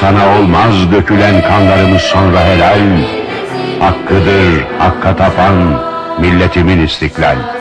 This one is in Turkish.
Sana olmaz dökülen kanlarımız sonra helal. Hakkıdır hakka tapan milletimin istiklal.